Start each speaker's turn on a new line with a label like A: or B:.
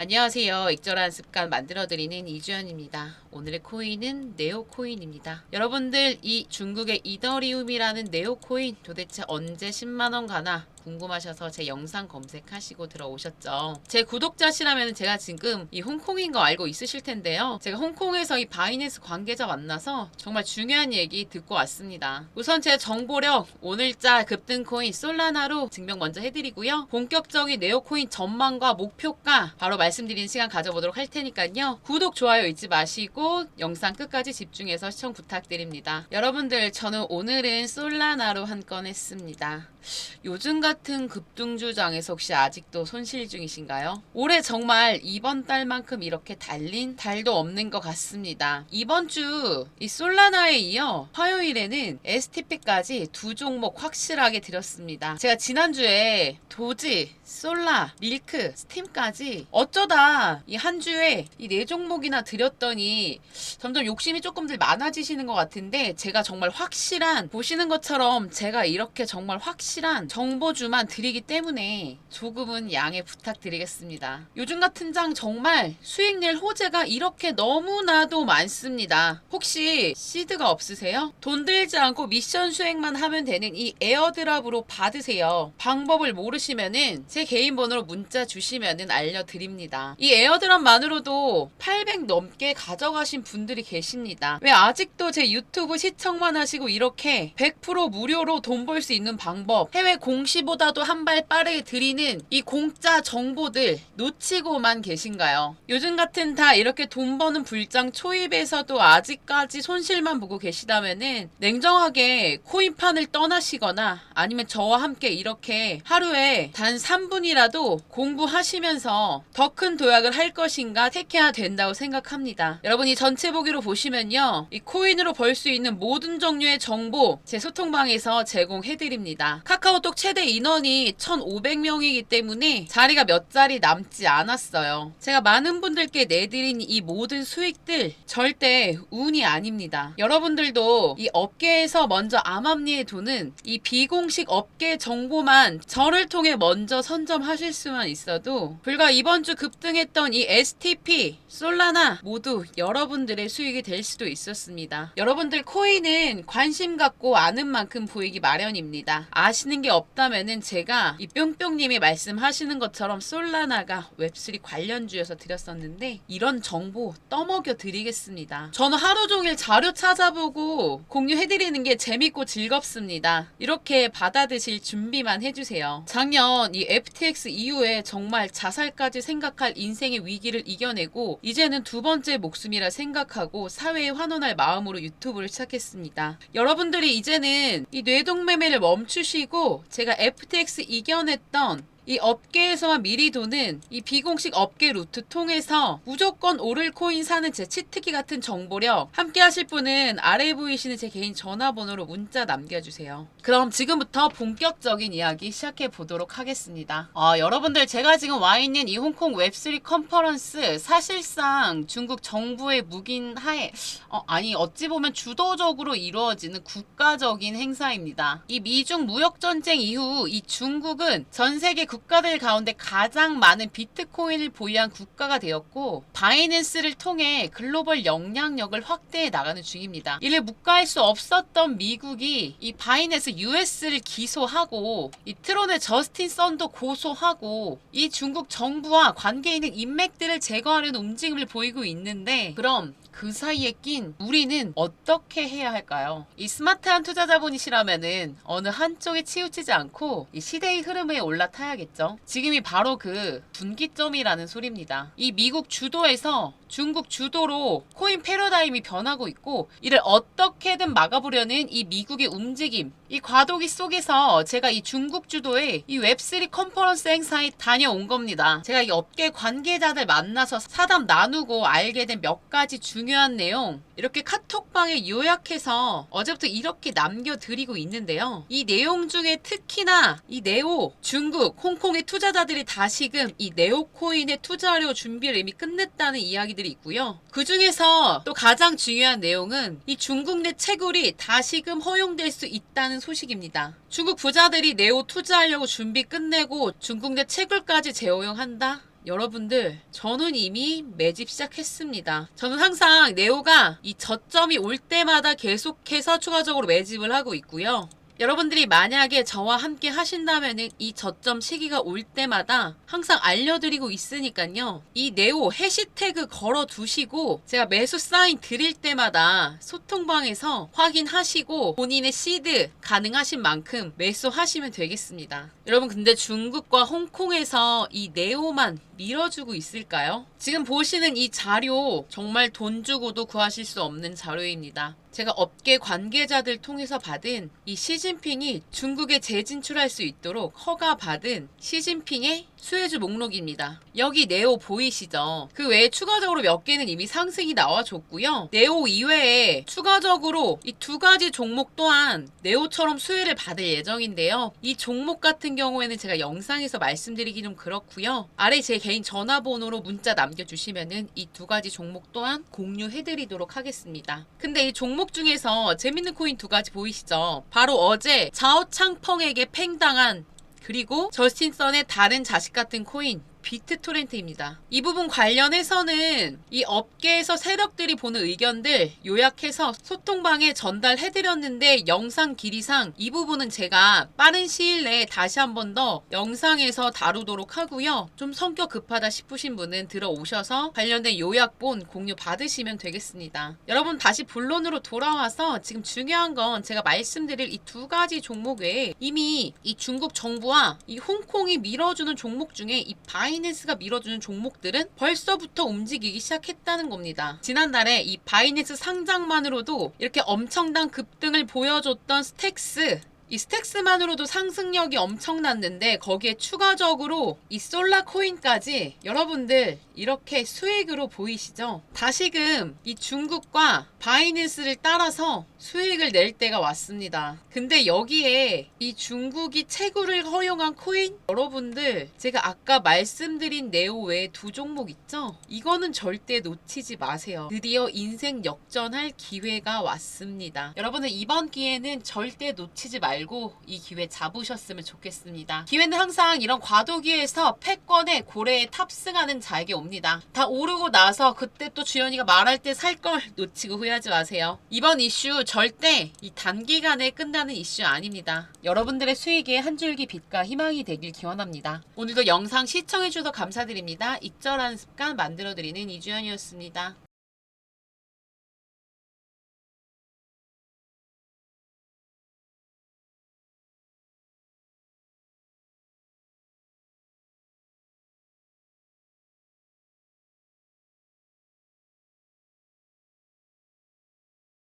A: 안녕하세요. 익절한 습관 만들어드리는 이주연입니다. 오늘의 코인은 네오코인입니다. 여러분들 이 중국의 이더리움이라는 네오코인 도대체 언제 10만원 가나 궁금하셔서 제 영상 검색하시고 들어오셨죠. 제 구독자시라면 제가 지금 이 홍콩인 거 알고 있으실 텐데요. 제가 홍콩에서 이 바이낸스 관계자 만나서 정말 중요한 얘기 듣고 왔습니다. 우선 제 정보력 오늘자 급등 코인 솔라나로 증명 먼저 해드리고요. 본격적인 네오코인 전망과 목표가 바로 말씀드리는 시간 가져보도록 할 테니까요. 구독, 좋아요 잊지 마시고 영상 끝까지 집중해서 시청 부탁드립니다. 여러분들 저는 오늘은 솔라나로 한 건 했습니다. 요즘 같은 급등주장에서 혹시 아직도 손실 중이신가요? 올해 정말 이번 달만큼 이렇게 달린 달도 없는 것 같습니다. 이번 주 이 솔라나에 이어 화요일에는 STP까지 두 종목 확실하게 드렸습니다. 제가 지난주에 도지, 솔라, 릴크, 스팀까지 어쩌다 이 한 주에 이 네 종목이나 드렸더니 점점 욕심이 조금들 많아지시는 것 같은데 제가 정말 확실한 보시는 것처럼 제가 이렇게 정말 확실 한 정보주만 드리기 때문에 조금은 양해 부탁드리겠습니다. 요즘 같은 장 정말 수익 낼 호재가 이렇게 너무나도 많습니다. 혹시 시드가 없으세요? 돈 들지 않고 미션 수행만 하면 되는 이 에어드랍으로 받으세요. 방법을 모르시면은 제 개인 번호로 문자 주시면은 알려드립니다. 이 에어드랍만으로도 800 넘게 가져가신 분들이 계십니다. 왜 아직도 제 유튜브 시청만 하시고 이렇게 100% 무료로 돈 벌 수 있는 방법, 해외 공시보다도 한 발 빠르게 드리는 이 공짜 정보들 놓치고만 계신가요? 요즘 같은 다 이렇게 돈 버는 불장 초입에서도 아직까지 손실만 보고 계시다면은 냉정하게 코인판을 떠나시거나 아니면 저와 함께 이렇게 하루에 단 3분이라도 공부하시면서 더 큰 도약을 할 것인가 택해야 된다고 생각합니다. 여러분 이 전체 보기로 보시면요. 이 코인으로 벌 수 있는 모든 종류의 정보 제 소통방에서 제공해드립니다. 카카오톡 최대 인원이 1,500명이기 때문에 자리가 몇 자리 남지 않았어요. 제가 많은 분들께 내드린 이 모든 수익들 절대 운이 아닙니다. 여러분들도 이 업계에서 먼저 암암리에 도는 이 비공식 업계 정보만 저를 통해 먼저 선점하실 수만 있어도 불과 이번 주 급등했던 이 STP, 솔라나 모두 여러분들의 수익이 될 수도 있었습니다. 여러분들 코인은 관심 갖고 아는 만큼 보이기 마련입니다. 아시 는 게 없다면은 제가 이 뿅뿅님이 말씀하시는 것처럼 솔라나가 웹3 관련주여서 드렸었는데 이런 정보 떠먹여 드리겠습니다. 저는 하루 종일 자료 찾아보고 공유해드리는 게 재밌고 즐겁습니다. 이렇게 받아드실 준비만 해주세요. 작년 이 FTX 이후에 정말 자살까지 생각할 인생의 위기를 이겨내고 이제는 두 번째 목숨이라 생각하고 사회에 환원할 마음으로 유튜브를 시작했습니다. 여러분들이 이제는 이 뇌동매매를 멈추시고 제가 FTX 이겨냈던 이 업계에서만 미리 도는 이 비공식 업계 루트 통해서 무조건 오를 코인 사는 제 치트키 같은 정보력 함께 하실 분은 아래에 보이시는 제 개인 전화번호로 문자 남겨주세요. 그럼 지금부터 본격적인 이야기 시작해 보도록 하겠습니다. 아, 여러분들 제가 지금 와 있는 이 홍콩 웹3 컨퍼런스 사실상 중국 정부의 묵인 하에 어, 아니 어찌 보면 주도적으로 이루어지는 국가적인 행사입니다. 이 미중 무역 전쟁 이후 이 중국은 전 세계 국 가들 가운데 가장 많은 비트코인을 보유한 국가가 되었고 바이낸스를 통해 글로벌 영향력을 확대해 나가는 중입니다. 이를 묵과할 수 없었던 미국이 이 바이낸스 US를 기소하고 이 트론의 저스틴 선도 고소하고 이 중국 정부와 관계 있는 인맥들을 제거하려는 움직임을 보이고 있는데 그럼 그 사이에 낀 우리는 어떻게 해야 할까요? 이 스마트한 투자자분이시라면은 어느 한쪽에 치우치지 않고 이 시대의 흐름에 올라타야겠죠. 지금이 바로 그 분기점이라는 소리입니다. 이 미국 주도에서 중국 주도로 코인 패러다임이 변하고 있고 이를 어떻게든 막아보려는 이 미국의 움직임 이 과도기 속에서 제가 이 중국 주도의 이 웹3 컨퍼런스 행사에 다녀온 겁니다. 제가 이 업계 관계자들 만나서 사담 나누고 알게 된 몇 가지 중요한 내용 이렇게 카톡방에 요약해서 어제부터 이렇게 남겨드리고 있는데요. 이 내용 중에 특히나 이 네오 중국 홍콩의 투자자들이 다시금 이 네오 코인에 투자하려고 준비를 이미 끝냈다는 이야기 들이 있고요. 그 중에서 또 가장 중요한 내용은 이 중국 내 채굴이 다시금 허용될 수 있다는 소식입니다. 중국 부자들이 네오 투자하려고 준비 끝내고 중국 내 채굴까지 재허용한다? 여러분들 저는 이미 매집 시작했습니다. 저는 항상 네오가 이 저점이 올 때마다 계속해서 추가적으로 매집을 하고 있고요. 여러분들이 만약에 저와 함께 하신다면은 이 저점 시기가 올 때마다 항상 알려드리고 있으니까요. 이 네오 해시태그 걸어 두시고 제가 매수 사인 드릴 때마다 소통방에서 확인하시고 본인의 시드 가능하신 만큼 매수하시면 되겠습니다. 여러분 근데 중국과 홍콩에서 이 네오만 밀어주고 있을까요? 지금 보시는 이 자료 정말 돈 주고도 구하실 수 없는 자료입니다. 제가 업계 관계자들 통해서 받은 이 시진핑이 중국에 재진출할 수 있도록 허가 받은 시진핑의 수혜주 목록입니다. 여기 네오 보이시죠? 그 외에 추가적으로 몇 개는 이미 상승이 나와줬고요. 네오 이외에 추가적으로 이 두 가지 종목 또한 네오처럼 수혜를 받을 예정인데요. 이 종목 같은 경우에는 제가 영상에서 말씀드리기 좀 그렇고요. 아래 제 개인 전화번호로 문자 남겨주시면은 이 두 가지 종목 또한 공유해드리도록 하겠습니다. 근데 이 종목 중에서 재밌는 코인 두 가지 보이시죠? 바로 어제 자오창펑에게 팽당한 그리고 저스틴 선의 다른 자식 같은 코인 비트토렌트입니다. 이 부분 관련해서는 이 업계에서 세력들이 보는 의견들 요약해서 소통방에 전달해드렸는데 영상 길이상 이 부분은 제가 빠른 시일 내에 다시 한 번 더 영상에서 다루도록 하고요. 좀 성격 급하다 싶으신 분은 들어오셔서 관련된 요약본 공유 받으시면 되겠습니다. 여러분 다시 본론으로 돌아와서 지금 중요한 건 제가 말씀드릴 이 두 가지 종목 외에 이미 이 중국 정부와 이 홍콩이 밀어주는 종목 중에 이 바이 낸스가 밀어주는 종목들은 벌써부터 움직이기 시작했다는 겁니다. 지난달에 이 바이낸스 상장만으로도 이렇게 엄청난 급등을 보여줬던 스택스 이 스택스만으로도 상승력이 엄청났는데 거기에 추가적으로 이 솔라 코인까지 여러분들 이렇게 수익으로 보이시죠? 다시금 이 중국과 바이낸스를 따라서 수익을 낼 때가 왔습니다. 근데 여기에 이 중국이 채굴을 허용한 코인 여러분들 제가 아까 말씀드린 네오 외에 두 종목 있죠? 이거는 절대 놓치지 마세요. 드디어 인생 역전할 기회가 왔습니다. 여러분은 이번 기회는 절대 놓치지 말고 이 기회 잡으셨으면 좋겠습니다. 기회는 항상 이런 과도기에서 패권에 고래에 탑승하는 자에게 옵니다. 다 오르고 나서 그때 또 주연이가 말할 때 살 걸 놓치고 후회하지 마세요. 이번 이슈 절대 이 단기간에 끝나는 이슈 아닙니다. 여러분들의 수익에 한 줄기 빛과 희망이 되길 기원합니다. 오늘도 영상 시청해주셔서 감사드립니다. 익절하는 습관 만들어드리는 이주연이었습니다.